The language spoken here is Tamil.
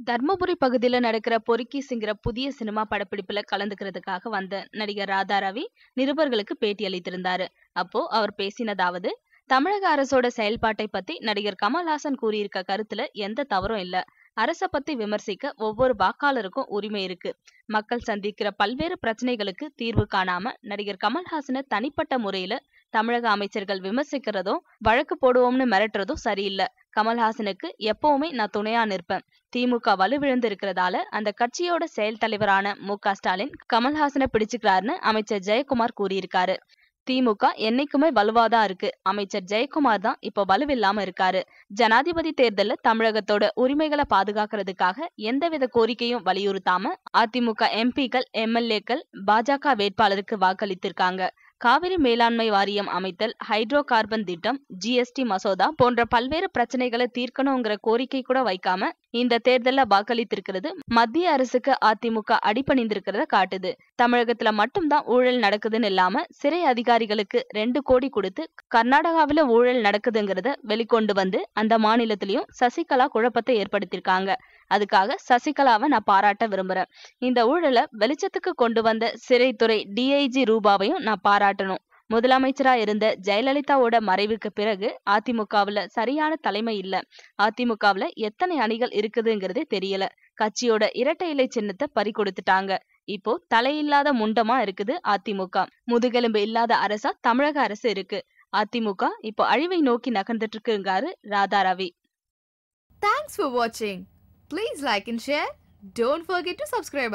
தர்மபுரி பகுதியில நடக்கிற பொறுக்கீஸ்ங்கிற புதிய சினிமா படப்பிடிப்புல கலந்துக்கிறதுக்காக வந்த நடிகர் ராதாரவி நிருபர்களுக்கு பேட்டி அளித்திருந்தாரு. அப்போ அவர் பேசினதாவது தமிழக அரசோட செயல்பாட்டை பத்தி நடிகர் கமல்ஹாசன் கூறியிருக்க கருத்துல எந்த தவறும் இல்ல. அரச பத்தி விமர்சிக்க ஒவ்வொரு வாக்காளருக்கும் உரிமை இருக்கு. மக்கள் சந்திக்கிற பல்வேறு பிரச்சனைகளுக்கு தீர்வு காணாம நடிகர் கமல்ஹாசனை தனிப்பட்ட முறையில தமிழக அமைச்சர்கள் விமர்சிக்கிறதும் வழக்கு போடுவோம்னு மிரட்டுறதும் சரியில்லை. கமல்ஹாசனுக்கு எப்பவுமே நான் துணையா நிற்பேன். திமுக வலுவிழந்து இருக்கிறதால அந்த கட்சியோட செயல் தலைவரான மு க ஸ்டாலின் கமல்ஹாசனை பிடிச்சுக்கிறாருன்னு அமைச்சர் ஜெயக்குமார் கூறியிருக்காரு. திமுக என்னைக்குமே வலுவாதான் இருக்கு. அமைச்சர் ஜெயக்குமார் தான் இப்போ வலுவில்லாம இருக்காரு. ஜனாதிபதி தேர்தல தமிழகத்தோட உரிமைகளை பாதுகாக்கிறதுக்காக எந்தவித கோரிக்கையும் வலியுறுத்தாம அதிமுக எம்பிக்கள் எம்எல்ஏக்கள் பாஜக வேட்பாளருக்கு வாக்களித்திருக்காங்க. காவிரி மேலாண்மை வாரியம் அமைத்தல் ஹைட்ரோ கார்பன் திட்டம் ஜிஎஸ்டி மசோதா போன்ற பல்வேறு பிரச்சனைகளை தீர்க்கணுங்கிற கோரிக்கை கூட வைக்காம இந்த தேர்தல்ல வாக்களித்திருக்கிறது மத்திய அரசுக்கு அதிமுக அடிப்பணிந்திருக்கிறத காட்டுது. தமிழகத்துல மட்டும்தான் ஊழல் நடக்குதுன்னு இல்லாம சிறை அதிகாரிகளுக்கு ரெண்டு கோடி கொடுத்து கர்நாடகாவில ஊழல் நடக்குதுங்கிறத வெளிக்கொண்டு வந்து அந்த மாநிலத்திலயும் சசிகலா குழப்பத்தை ஏற்படுத்தியிருக்காங்க. அதுக்காக சசிகலாவை நான் பாராட்ட விரும்புறேன். இந்த ஊழலை வெளிச்சத்துக்கு கொண்டு வந்த சிறைத்துறை டிஐஜி ரூபாவையும் நான் பாராட்டணும் முதலமைச்சரா இருந்த ஜெயலலிதாவோட மறைவுக்கு பிறகு அதிமுகவுல சரியான தலைமை இல்ல. அதிமுகவுல எத்தனை அணிகள் இருக்குதுங்கிறதே தெரியல. கட்சியோட இரட்டை இலை சின்னத்தை பறி கொடுத்துட்டாங்க. இப்போ தலையில்லாத முண்டமா இருக்குது அதிமுக. முதுகெலும்பு இல்லாத அரசா தமிழக அரசு இருக்கு. அதிமுக இப்போ அழிவை நோக்கி நகர்ந்துட்டு இருக்குங்காரு Radharavi. Thanks for watching. Please like and share Don't forget to subscribe.